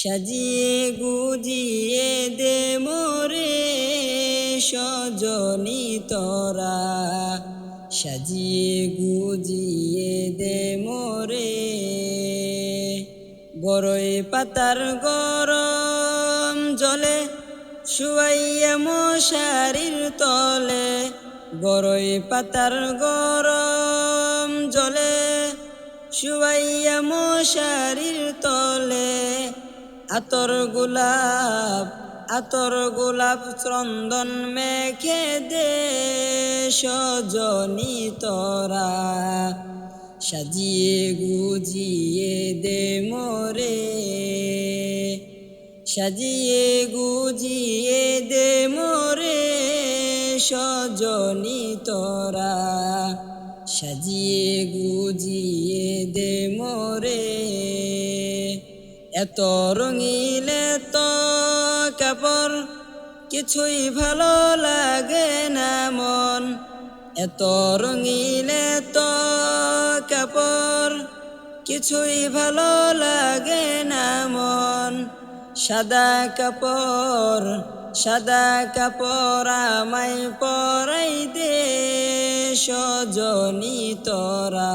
সাজিয়ে গুজিয়ে দে মোরে সজনি তোরা। সাজিয়ে গুজিয়ে দে মোরে বড়ই পাতার গরম জলে, শুয়াইয়া মশারির তলে। বড়ই পাতার গরম জলে, শুয়াইয়া মশারির তলে। আতর গোলাপ আতর গোলাপ চন্দন মেখে দে সজনি তোরা। সাজিয়ে গুজিয়ে দে মোরে। সাজিয়ে গুজিয়ে দে মোরে সজনি তোরা। সাজিয়ে গুজিয়ে দে মোরে। এত রঙিলে তো কাপড়, কিছুই ভালো লাগে না মন। এত রঙিলে তো কাপড়, কিছুই ভালো লাগে না মন। সাদা কাপড় সাদা কাপড় আমায় পরাই দে, সজনী তোরা।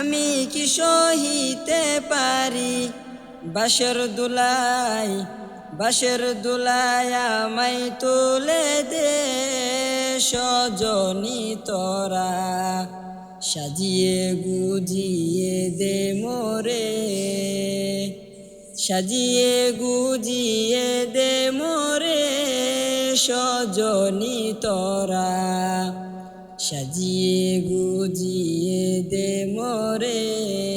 আমি কি সহিতে পারি? বাসের দুলাই বাসের দুলাই আমায় তুলে দে সজনি তোরা। সাজিয়ে গুজিয়ে দে মোরে। সাজিয়ে গুজিয়ে দে মোরে সজনি তোরা। সাজিয়ে গুজিয়ে দে মোরে।